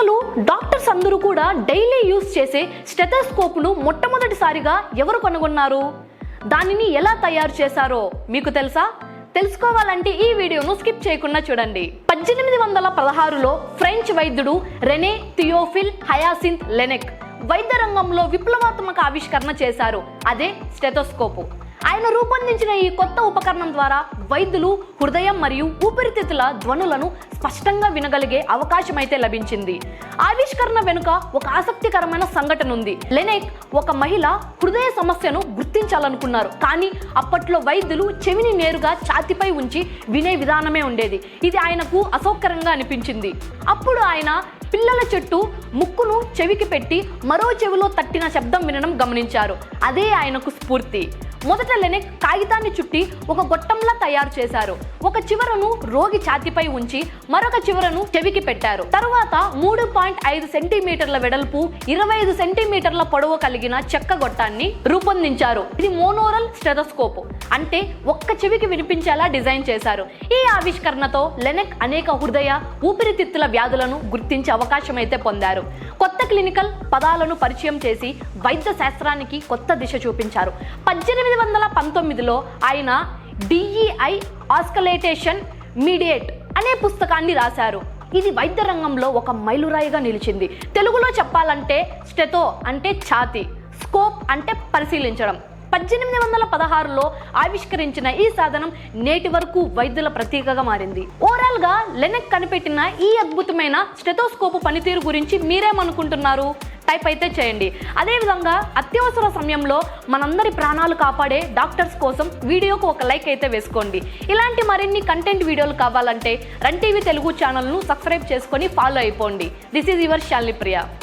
అసలు డాక్టర్స్ అందరూ కూడా డైలీ యూస్ చేసే స్టెథోస్కోప్ను మొట్టమొదటిసారిగా ఎవరు కనుగొన్నారు? దానిని ఎలా తయారు చేశారో మీకు తెలుసా? తెలుసుకోవాలంటే ఈ వీడియోను స్కిప్ చేయకుండా చూడండి. పద్దెనిమిది వందల పదహారులో ఫ్రెంచ్ వైద్యుడు రెనే థియోఫిల్ హయాసింత్ లెనెక్ వైద్య రంగంలో విప్లవాత్మక ఆవిష్కరణ చేశారు. అదే స్టెథోస్కోపు. ఆయన రూపొందించిన ఈ కొత్త ఉపకరణం ద్వారా వైద్యులు హృదయం మరియు ఊపిరితిత్తుల ధ్వనులను స్పష్టంగా వినగలిగే అవకాశం అయితే లభించింది. ఆవిష్కరణ వెనుక ఒక ఆసక్తికరమైన సంఘటన ఉంది. లెనెక్ ఒక మహిళ హృదయ సమస్యను గుర్తించాలనుకున్నారు. కానీ అప్పట్లో వైద్యులు చెవిని నేరుగా ఛాతిపై ఉంచి వినే విధానమే ఉండేది. ఇది ఆయనకు అసౌకర్యంగా అనిపించింది. అప్పుడు ఆయన పిల్లల చెట్టు ముక్కును చెవికి పెట్టి మరో చెవిలో తట్టిన శబ్దం వినడం గమనించారు. అదే ఆయనకు స్ఫూర్తి. మొదట లెనెక్ కాగితాన్ని చుట్టి ఒక గొట్టంలా తయారు చేశారు. ఒక చివరను రోగి ఛాతిపై ఉంచి మరొక చివరను చెవికి పెట్టారు. తరువాత మూడు పాయింట్ ఐదు సెంటీమీటర్ల వెడల్పు ఇరవై ఐదు సెంటీమీటర్ల పొడవు కలిగిన చెక్క గొట్టాన్ని రూపొందించారు. ఇది మోనోరల్ స్టెథోస్కోప్. అంటే ఒక్క చెవికి వినిపించేలా డిజైన్ చేశారు. ఈ ఆవిష్కరణతో లెనెక్ అనేక హృదయ ఊపిరితిత్తుల వ్యాధులను గుర్తించే అవకాశం అయితే పొందారు. కొత్త క్లినికల్ పదాలను పరిచయం చేసి వైద్య శాస్త్రానికి కొత్త దిశ చూపించారు. పద్దెనిమిది వందల పంతొమ్మిదిలో ఆయన డిఈఐ ఆస్కలేటేషన్ మీడియేట్ అనే పుస్తకాన్ని రాశారు. ఇది వైద్య రంగంలో ఒక మైలురాయిగా నిలిచింది. తెలుగులో చెప్పాలంటే స్టెతో అంటే ఛాతి స్కోప్ అంటే పరిశీలించడం. పద్దెనిమిది వందల పదహారులో ఆవిష్కరించిన ఈ సాధనం నేటి వరకు వైద్యుల ప్రతీకగా మారింది. ఓవరాల్గా లెనెక్ కనిపెట్టిన ఈ అద్భుతమైన స్టెథోస్కోప్ పనితీరు గురించి మీరేమనుకుంటున్నారు? టైప్ అయితే చేయండి. అదేవిధంగా అత్యవసర సమయంలో మనందరి ప్రాణాలు కాపాడే డాక్టర్స్ కోసం వీడియోకు ఒక లైక్ అయితే వేసుకోండి. ఇలాంటి మరిన్ని కంటెంట్ వీడియోలు కావాలంటే రన్ టీవీ తెలుగు ఛానల్ను సబ్స్క్రైబ్ చేసుకొని ఫాలో అయిపోండి. This is your Shalini Priya